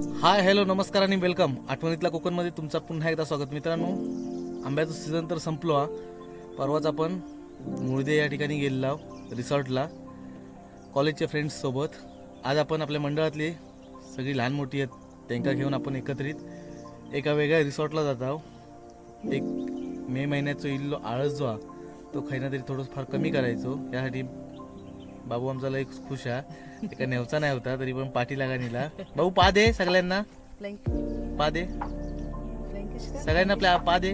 Hi hello नमस्कार आणि welcome आठवणीतल्या कोकणमध्ये तुमचा पुन्हा एकदा स्वागत. मित्रांनो आंब्याचं सीझन तर संपलो हा. परवाच आपण मुळदे या ठिकाणी गेलेलो रिसॉर्टला कॉलेजच्या फ्रेंड्ससोबत आज आपण आपल्या मंडळातली सगळी लहान मोठी आहेत त्यांका घेऊन आपण एकत्रित एका वेगळ्या रिसॉर्टला जात आहोत. एक मे महिन्याचो इल्लो आळस जो हा तो खाईना तरी थोडंफार कमी करायचो. यासाठी बाबू आमचा लय खुश आहे. एका नेवचा नाही होता तरी पण पाठी लागा नेला. भाऊ पा दे सगळ्यांना. पा दे. सगळ्यांना आपल्या पा दे.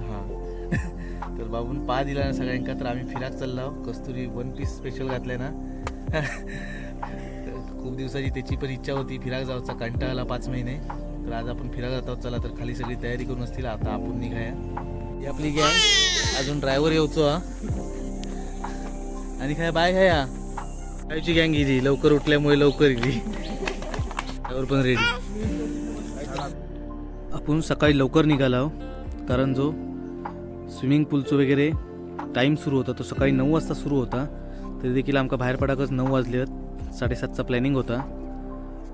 हा. तर बाबून पा दिला ना सगळ्यांका तर आम्ही फिराक चाललो कस्तुरी वन पीस स्पेशल घातलाय ना. खूप दिवसाची त्याची पण इच्छा होती फिराक जावचा कंटाळा आला पाच महिने. तर आज आपण फिराक जात आहोत चला तर खाली सगळी तयारी करून असतील. आता आपण निघाया. ही आपली गॅंग. अजून ड्रायव्हर येऊचो हा. आणि काय बाय ह्या कायची गँग गेली लवकर उठल्यामुळे लवकर गेली. त्यावर पण रेडी आपण सकाळी लवकर निघाला हो, कारण जो स्विमिंग पूलचं वगैरे टाईम सुरू होता तो सकाळी नऊ वाजता सुरू होता. तरी देखील आमका बाहेर पडाकच नऊ वाजले आहेत साडेसातचा प्लॅनिंग होता.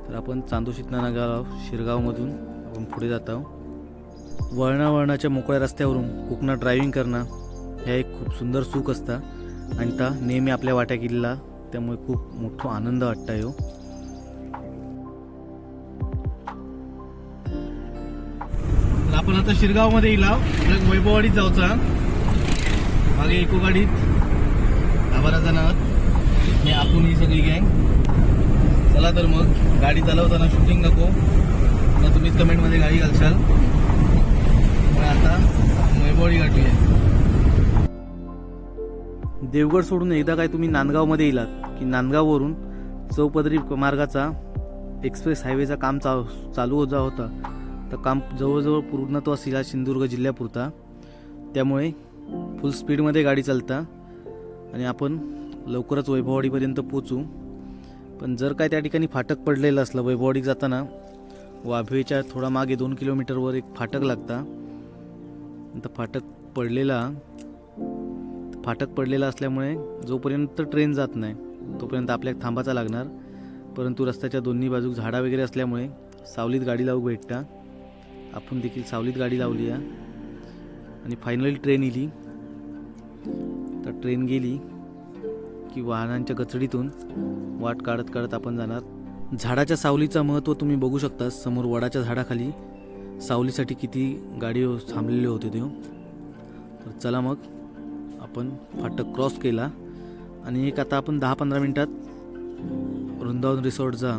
तर आपण चांदोशीतनं निघालो शिरगावमधून. आपण पुढे जात आहोत. वळणावळणाच्या मोकळ्या रस्त्यावरून कोकणात ड्रायव्हिंग करणं ह्या एक खूप सुंदर सुख असतं. आणि त्या नेहमी आपल्या वाट्या किल्ला त्यामुळे खूप मोठा आनंद वाटता येऊ आपण आता शिरगावमध्ये येईला येईल वैभववाडीत जाऊचा. मागे इको गाडीत. दहा बारा जण आहोत मी आपण ही सगळी गँग. चला तर मग गाडी चालवताना शूटिंग नको. मग तुम्हीच कमेंटमध्ये गाडी घालशाल. मग आता वैभववाडी गाठूया. देवगड सोडून एकदा काय तुम्ही नांदगावमध्ये येलात की नांदगाववरून चौपदरी मार्गाचा एक्सप्रेस हायवेचा काम चा चालू होता होता. तर काम जवळजवळ पूर्णत्वास येईल सिंधुदुर्ग जिल्ह्यापुरता. त्यामुळे फुल स्पीडमध्ये गाडी चालता आणि आपण लवकरच वैभववाडीपर्यंत पोचू. पण जर काय त्या ठिकाणी फाटक पडलेलं असलं वैभववाडीत जाताना वाभेच्या थोडा मागे दोन किलोमीटरवर एक फाटक लागता. तर फाटक पडलेला फाटक पडलेला असल्यामुळे जोपर्यंत ट्रेन जात नाही तोपर्यंत आपल्याला थांबाचा लागणार. परंतु रस्त्याच्या दोन्ही बाजूक झाडा वगैरे असल्यामुळे सावलीत गाडी लावू भेटता. आपण देखील सावलीत गाडी लावली या आणि फायनली ट्रेन इली. तर ट्रेन गेली की वाहनांच्या गचडीतून वाट काढत काढत आपण जाणार. झाडाच्या सावलीचं महत्त्व तुम्ही बघू शकता. समोर वडाच्या झाडाखाली सावलीसाठी किती गाडी थांबलेले होते ते तर चला मग. आपण फाटक क्रॉस केला. आणि एक आता आपण दहा पंधरा मिनटात वृंदावन रिसॉर्टचा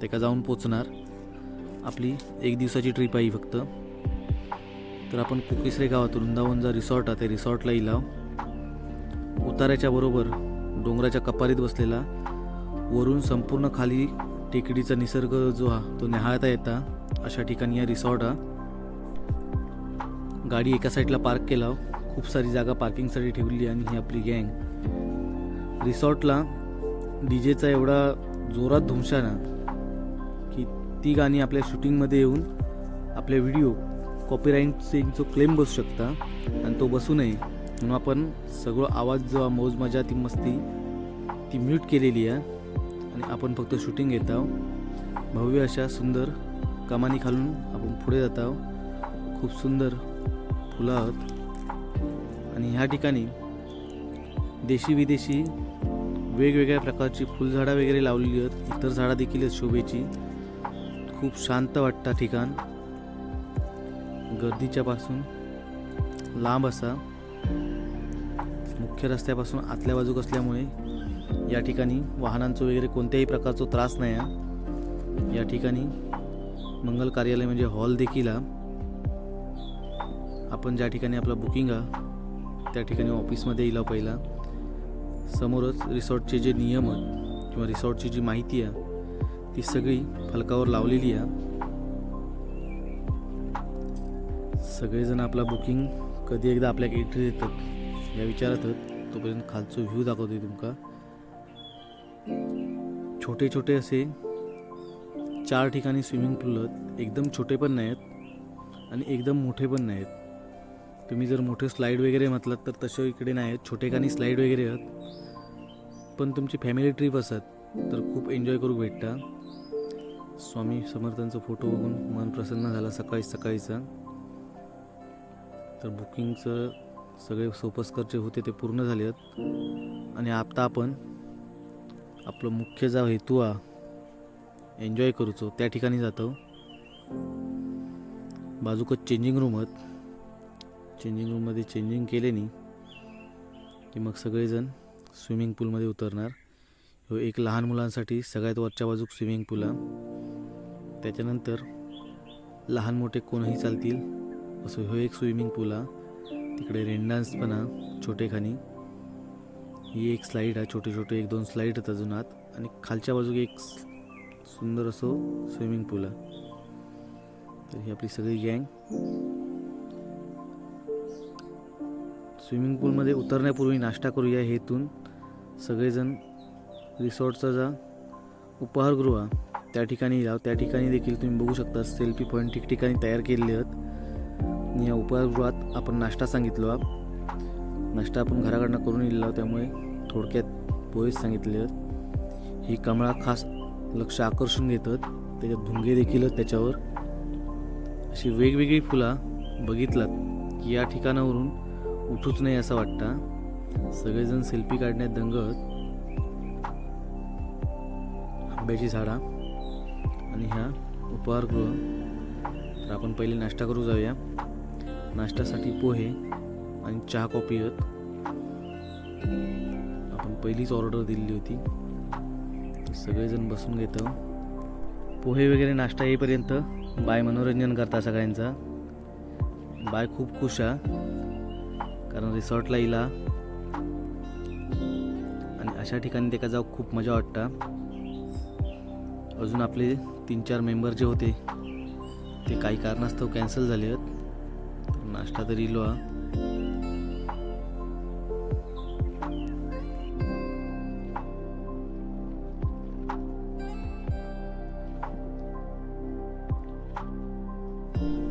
त्याका जाऊन पोचणार. आपली एक दिवसाची ट्रिप आहे फक्त. तर आपण कुकिसरे गावात वृंदावनचा रिसॉर्ट आहे त्या रिसॉर्टला इलाव उताराच्या बरोबर डोंगराच्या कपारीत बसलेला. वरून संपूर्ण खाली टेकडीचा निसर्ग जो हा तो निहाळता येता. अशा ठिकाणी या रिसॉर्ट हा. गाडी एका साईडला पार्क केला हो. खूप सारी जागा पार्किंगसाठी ठेवली आणि ही आपली गँग. रिसॉर्टला डी जेचा एवढा जोरात धुमशा ना की ती गाणी आपल्या शूटिंगमध्ये येऊन आपले व्हिडिओ कॉपीराईटचा क्लेम बसू शकता आणि तो बसू नये म्हणून आपण सगळं आवाज जो मौज मजा ती मस्ती ती म्यूट केलेली आहे आणि आपण फक्त शूटिंग घेत आहोत. भव्य अशा सुंदर कमानी खालून आपण पुढे जात आहोत. खूप सुंदर फुलं आहोत. आणि ह्या ठिकाणी देशी विदेशी वेगवेगळ्या प्रकारची फुलझाडं वगैरे लावलेली आहेत. इतर झाडं देखील आहेत शोभेची. खूप शांत वाटतं ठिकाण. गर्दीच्या पासून लांब असा. मुख्य रस्त्यापासून आतल्या बाजूक असल्यामुळे या ठिकाणी वाहनांचं वगैरे कोणत्याही प्रकारचा त्रास नाही आहे या ठिकाणी मंगल कार्यालय म्हणजे हॉल देखील आपण ज्या ठिकाणी आपलं बुकिंग आहे त्या ठिकाणी ऑफिसमध्ये येईल पहिला. समोरच रिसॉर्टचे जे नियम आहेत किंवा रिसॉर्टची जी माहिती आहे ती सगळी फलकावर लावलेली आहे. सगळेजण आपला बुकिंग कधी एकदा आपल्या एंट्री देतात या विचारातच तोपर्यंत खालचं व्ह्यू दाखवते तुमका. छोटे छोटे असे चार ठिकाणी स्विमिंग पूल आहेत. एकदम छोटे पण नाहीत आणि एकदम मोठे पण नाहीत. तुम्ही जर मोठे स्लाईड वगैरे म्हटलात तर तसे इकडे नाही आहेत. छोटेखानी स्लाईड वगैरे आहेत. पण तुमची फॅमिली ट्रिप असत तर खूप एन्जॉय करू भेटता. स्वामी समर्थांचा फोटो बघून मन प्रसन्न झाला सकाळी सकाळीचा. तर बुकिंगचं सगळे सोपस्करचे होते ते पूर्ण झाले आहेत आणि आता आपण आपलं मुख्य जा हेतू हा एन्जॉय करूचो त्या ठिकाणी जातो. बाजूकच चेंजिंग रूम आहेत. चेंजिंग रूममध्ये चेंजिंग केले नाही की मग सगळेजण स्विमिंग पूलमध्ये उतरणार. हो एक लहान मुलांसाठी सगळ्यात वरच्या बाजूक स्विमिंग पूल आहे. त्याच्यानंतर लहान मोठे कोणही चालतील असं ह्यो एक स्विमिंग पूल आहे. तिकडे रेनडान्स पण आहे छोटेखानी ही एक स्लाईड आहे छोटे छोटे एक दोन स्लाईड आहेत अजून आत. आणि खालच्या बाजूक एक सुंदर असो स्विमिंग पूल आहे. तर ही आपली सगळी गँग स्विमिंग पूलमध्ये उतरण्यापूर्वी नाश्ता करूया हेतून. सगळेजण रिसॉर्टचा जा. उपहारगृह त्या ठिकाणी जाव त्या ठिकाणी देखील तुम्ही बघू शकता सेल्फी पॉईंट ठिकठिकाणी तयार केलेले आहेत. आणि या उपहारगृहात आपण नाश्ता सांगितलो आहोत. नाश्ता आपण घराकडनं करून दिलेला आहोत, त्यामुळे थोडक्यात पोहेच सांगितले आहेत. ही कमळा खास लक्ष आकर्षून घेतात त्याच्यात धुंगे देखील आहेत त्याच्यावर. अशी वेगवेगळी फुलं बघितलात की या ठिकाणावरून उठूच नाही असं वाटतं सगळेजण सेल्फी काढण्यात दंग आंब्याची झाडा आणि ह्या उपहारगृह. तर आपण पहिले नाश्ता करू जाऊया. नाश्त्यासाठी पोहे आणि चहा कॉफी आहेत आपण पहिलीच ऑर्डर दिलेली होती. सगळेजण बसून घेतो. पोहे वगैरे नाश्ता येईपर्यंत बाय मनोरंजन करता सगळ्यांचा. बाय खूप खुश आहे कारण रिसॉर्टला इला. आणि अशा ठिकाणी त्याका जाऊ खूप मजा वाटता. अजून आपले तीन चार मेंबर जे होते ते काही कारणास्तव कॅन्सल झाले आहेत. तर नाश्ता तरी इलो हा.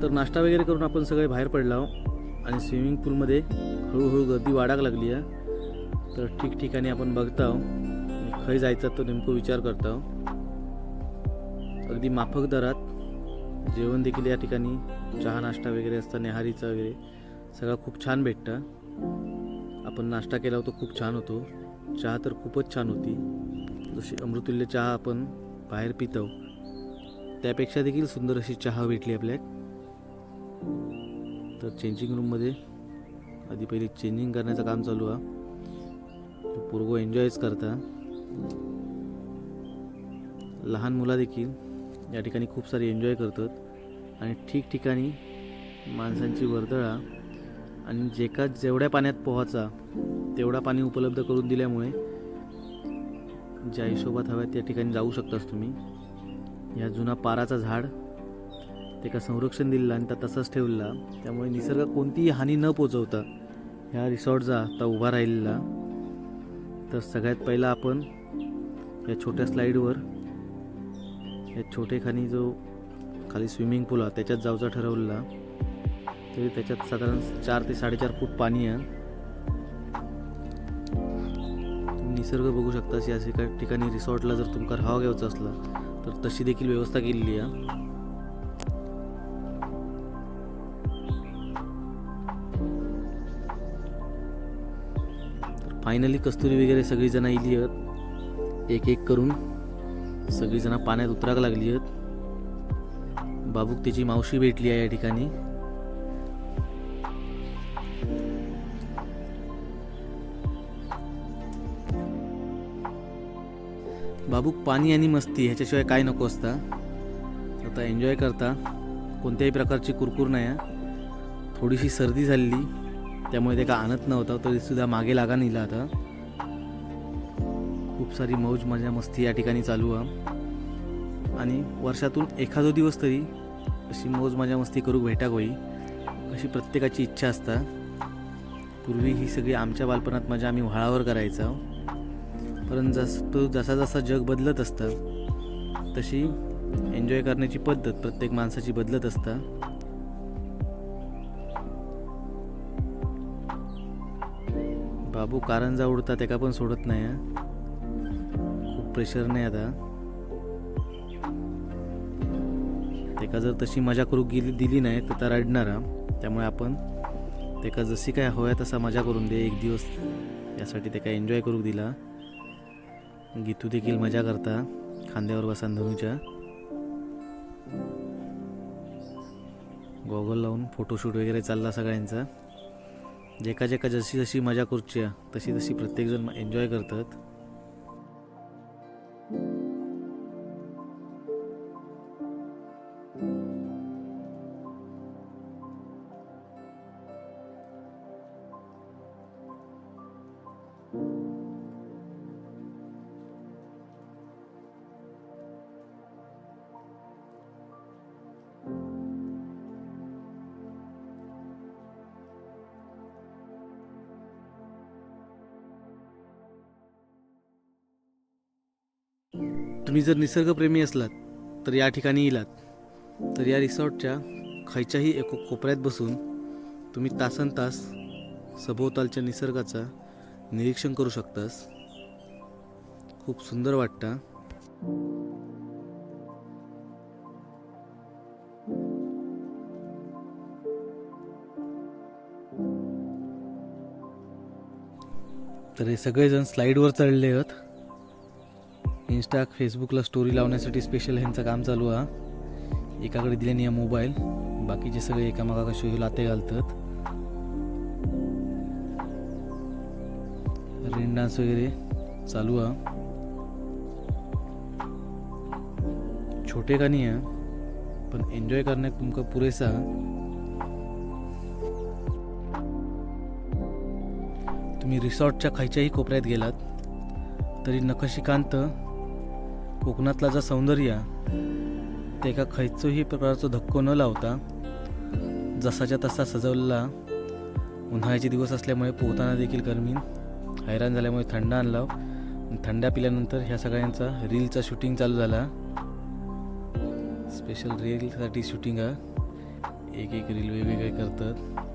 तर नाश्ता वगैरे करून आपण सगळे बाहेर पडलो आणि स्विमिंग पूलमध्ये हळूहळू गर्दी वाढायला लागली आहे. तर ठिकठिकाणी आपण बघत आहो खय जायचा तो नेमकं विचार करत आहो अगदी माफक दरात जेवण देखील या ठिकाणी चहा नाश्ता वगैरे असतं नेहारीचा वगैरे. सगळं खूप छान भेटतं. आपण नाश्ता केला होता खूप छान होतो. चहा तर खूपच छान होती. जशी अमृतुल्य चहा आपण बाहेर पितो त्यापेक्षा देखील सुंदर अशी चहा भेटली आपल्याक तर चेंजिंग रूममध्ये आधी पहिले चेंजिंग करण्याचं काम चालू आहे तो पोरगो एन्जॉयच करता. लहान मुला देखील या ठिकाणी खूप सारे एन्जॉय करतात. आणि ठिकठिकाणी माणसांची वर्दळा आणि जे का जेवढ्या पाण्यात पोहायचा तेवढा पाणी उपलब्ध करून दिल्यामुळे ज्या हिशोबात हव्या त्या ठिकाणी जाऊ शकतास तुम्ही. ह्या जुना पाराचा झाड त्याका संरक्षण दिलं आणि त्या तसाच ठेवला त्यामुळे निसर्ग कोणतीही हानी न पोचवता ह्या रिसॉर्टचा आता उभा राहिलेला. तर सगळ्यात पहिला आपण या छोट्या स्लाईडवर या छोटेखानी जो खाली स्विमिंग पूल आहे त्याच्यात जाऊचा ठरवलेला. तरी त्याच्यात साधारण चार ते साडेचार फूट पाणी आहे. निसर्ग बघू शकता या ठिका- ठिकाणी रिसॉर्टला जर तुमका राहावं घ्यायचं असलं तर तशी देखील व्यवस्था केलेली आहे. फायनली कस्तुरी वगैरे सगळीजणं इली आहेत. एक एक करून सगळीजणं पाण्यात उतराक लागली आहेत. बाबूक त्याची मावशी भेटली आहे या ठिकाणी. बाबूक पाणी आणि मस्ती ह्याच्याशिवाय काय नको असता. आता एन्जॉय करता. कोणत्याही प्रकारची कुरकुर नाही आहे. थोडीशी सर्दी झालेली. त्यामुळे ते काय आणत नव्हतं तरी सुद्धा मागे लागा नेला आता खूप सारी मौज मजा मस्ती या ठिकाणी चालू आहे. आणि वर्षातून एखादो दिवस तरी अशी मौज मजा मस्ती करू भेटाक होई अशी प्रत्येकाची इच्छा असता. पूर्वी ही सगळी आमच्या बालपणात मजा आम्ही व्हाळावर करायचा. परंतु जस तो जसा जसा जग बदलत असतं तशी एन्जॉय करण्याची पद्धत प्रत्येक माणसाची बदलत असतं. बाबू कारंजा उडता त्याका पण सोडत नाही खूप प्रेशर नाही आता. तेका जर तशी मजा करू गेली दिली नाही तर त्या रडणार त्यामुळे आपण त्याका जशी काय हव्या तसा मजा करून दे एक दिवस. यासाठी ते काय एन्जॉय करू दिला. गीतू देखील मजा करता खांद्यावर बसान धनूच्या. गॉगल लावून फोटोशूट वगैरे चालला सगळ्यांचा. जेका जेका जशी जशी मजा करूची तशी तशी प्रत्येकजण एन्जॉय करतात. तुम्ही जर निसर्गप्रेमी असलात तर या ठिकाणी येलात. तर या रिसॉर्टच्या खयच्याही एको कोपऱ्यात बसून तुम्ही तासन तास सभोवतालच्या निसर्गाचा निरीक्षण करू शकतास. खूप सुंदर वाटतं. तर हे सगळेजण स्लाईडवर चढले आहेत. इंस्टा फेसबुकला स्टोरी लावण्यासाठी स्पेशल ह्यांचं काम चालू हा एकाकडे दिल्याने या मोबाईल बाकीचे सगळे एकामेकाशी लाते घालतात. रेन डान्स वगैरे चालू हा छोटे का नाही आहे पण एन्जॉय करण्याक तुमका पुरेसा तुम्ही रिसॉर्टच्या खायच्याही कोपऱ्यात गेलात तरी नखशिकांत कोकणातला जो सौंदर्य ते एका खयचोही प्रकारचो धक्को न लावता जसाच्या तसा सजवलेला उन्हाळ्याचे दिवस असल्यामुळे पोहताना देखील गरमी हैराण झाल्यामुळे थंड आणला थंडा पिल्यानंतर ह्या सगळ्यांचा रीलचा शूटिंग चालू झाला. स्पेशल रीलसाठी शूटिंग हा एक एक रील वेगवेगळे करतात.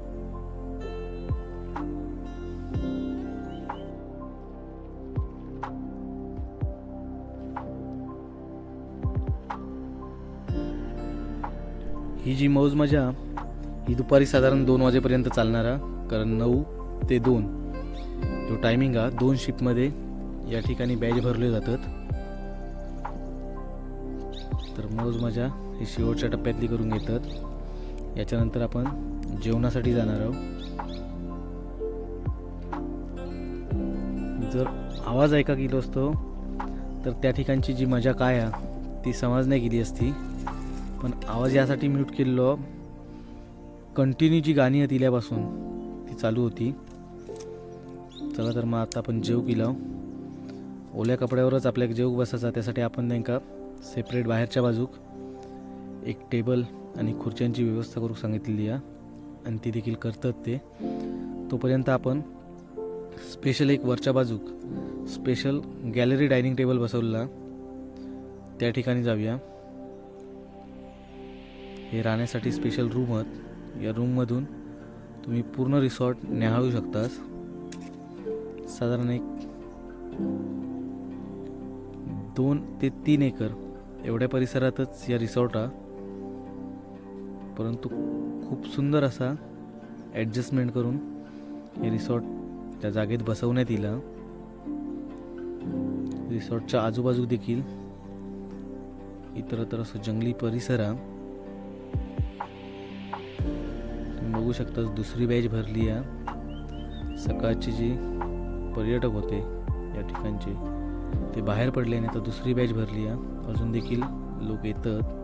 ही जी मौज मजा ही दुपारी साधारण दोन वाजेपर्यंत चालणार कारण नऊ ते दोन जो टायमिंग आहे दोन शिफ्टमध्ये या ठिकाणी बॅच भरले जातात. तर मौज मजा ही शेवटच्या टप्प्यातली करून घेतात. याच्यानंतर आपण जेवणासाठी जाणार आहोत. जर आवाज ऐका गेलो असतो तर त्या ठिकाणची जी मजा काय आहे ती समज नाही गेली असती. पण आवाज यासाठी म्यूट केलेलो. कंटिन्यू जी गाणी आहेत इल्यापासून ती चालू होती. चला तर मग आता आपण जेव केला ओल्या कपड्यावरच आपल्याक जेव बसायचा त्यासाठी आपण त्यांका सेपरेट बाहेरच्या बाजूक एक टेबल आणि खुर्च्यांची व्यवस्था करू सांगितलेली आहे. आणि ती देखील करतात ते. तोपर्यंत आपण स्पेशल एक वरच्या बाजूक स्पेशल गॅलरी डायनिंग टेबल बसवलेला. त्या ठिकाणी जाऊया. हे राहण्यासाठी स्पेशल रूम आहेत. या रूममधून तुम्ही पूर्ण रिसॉर्ट न्याहाळू शकतास. साधारण एक दोन ते तीन एकर एवढ्या परिसरातच या रिसॉर्ट हा. परंतु खूप सुंदर असा ॲडजस्टमेंट करून हे रिसॉर्ट त्या जागेत बसवण्यात येईल रिसॉर्टच्या आजूबाजू देखील इतरत्र असं जंगली परिसर आहे बघू दुसरी बॅच भरली आहे सकाळची जी पर्यटक होते या ठिकाणचे ते बाहेर पडले आणि आता दुसरी बॅच भरली आहे अजून देखील लोक येतात.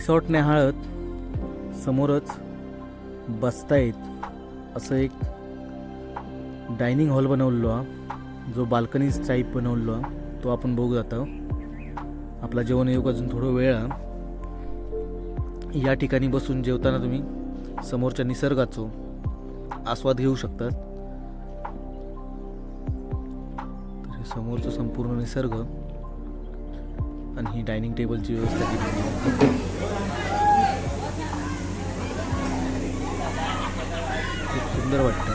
रिसॉर्ट न्याहाळत समोरच बसता येत असं एक डायनिंग हॉल बनवलेलो हा. जो बाल्कनीज टाईप बनवलेलो हा. तो आपण बघू जातो आपला जेवण येऊ अजून थोडं वेळ या ठिकाणी बसून जेवताना तुम्ही समोरच्या निसर्गाचो आस्वाद घेऊ शकतात. तर हे समोरचं संपूर्ण निसर्ग आणि ही डायनिंग टेबलची व्यवस्था केलेली सुंदर वाटतं.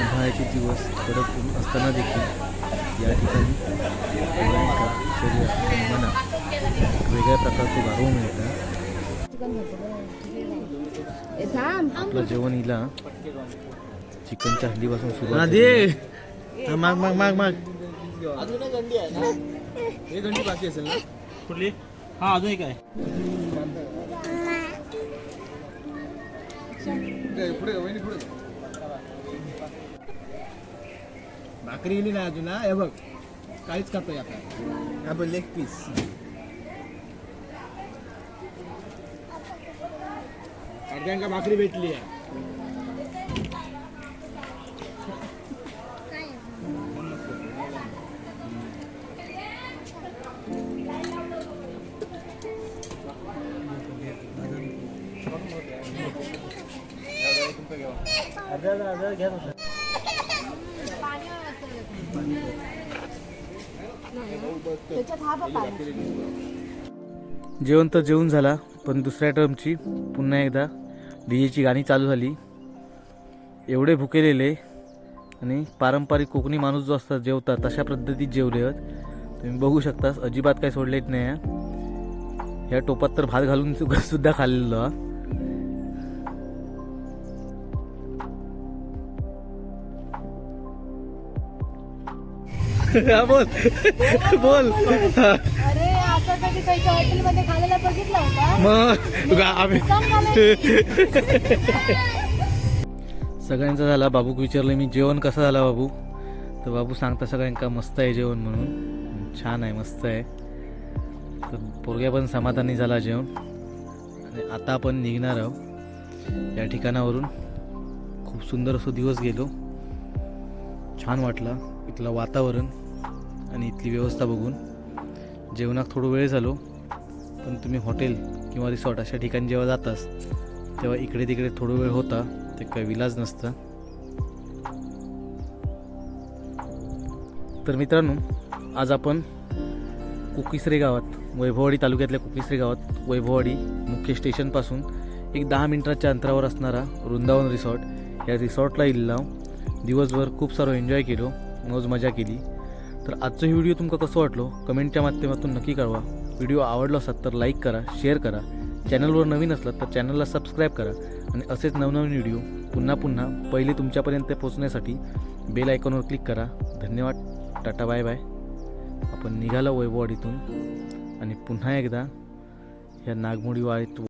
उन्हाळ्याचे दिवस कडक ऊन असताना देखील या ठिकाणी मनात एक वेगळ्या प्रकारचे गारवा मिळतं. आपलं जेवण हिला चिकनच्या हंडीपासून सुरुवात झाली. माग माग माग माग. कुठली? हा अजून एक आहे. भाकरी गेली नाही अजून हा? हे बघ काहीच खातोय आता हा बघ लेग पीस अर्ध्यांका भाकरी भेटली आहे. घ्या त्याच्यात हा बघ जेवण तर जेवण झाला पण दुसऱ्या टर्मची पुन्हा एकदा डीजेची गाणी चालू झाली. एवढे भुकेलेले आणि पारंपरिक कोकणी माणूस जो असतात जेवतात तशा पद्धतीत जेवले आहेत. तुम्ही बघू शकता अजिबात काही सोडलेत नाही या टोपात तर भात घालून सुद्धा खाल्लेलो हा. हा, बोल. बोल. अरे असं कधी खायच्या हॉटेलमध्ये खायला बघितलं होता? मग आम्ही सांग मला. सगळ्यांचा झाला. बाबूक विचारलं मी जेवण कसं झालं बाबू? तर बाबू सांगता सगळ्यांका मस्त आहे जेवण म्हणून. छान आहे मस्त आहे. तर पोरग्या पण समाधानी झाला जेवण. आणि आता आपण निघणार आहोत या ठिकाणावरून. खूप सुंदर असं दिवस गेलो. छान वाटला. इथलं वातावरण आणि इथली व्यवस्था बघून जेवणात थोडं वेळ झालो पण तुम्ही हॉटेल किंवा रिसॉर्ट अशा ठिकाणी जेव्हा जातास तेव्हा इकडे तिकडे थोडं वेळ होता ते काही विलाज नसतं. तर मित्रांनो आज आपण कुकिसरे गावात वैभववाडी तालुक्यातल्या कुकिसरे गावात वैभववाडी मुख्य स्टेशनपासून एक दहा मिनिटाच्या अंतरावर असणारा वृंदावन रिसॉर्ट या रिसॉर्टला इल्लाव. दिवसभर खूप सारं एन्जॉय केलो. मौज मजा केली. तर आजचं व्हिडिओ तुमका कसं वाटलो? कमेंटच्या माध्यमातून नक्की कळवा. व्हिडिओ आवडला असतात तर लाईक करा शेअर करा. चॅनलवर नवीन असलात तर चॅनलला सबस्क्राईब करा. आणि असेच नवनवीन व्हिडिओ पुन्हा पुन्हा पहिले तुमच्यापर्यंत पोहोचण्यासाठी बेल आयकॉनवर क्लिक करा. धन्यवाद. टाटा बाय बाय आपण निघालो वैभववाडीतून आणि पुन्हा एकदा या नागमोडी वाळीत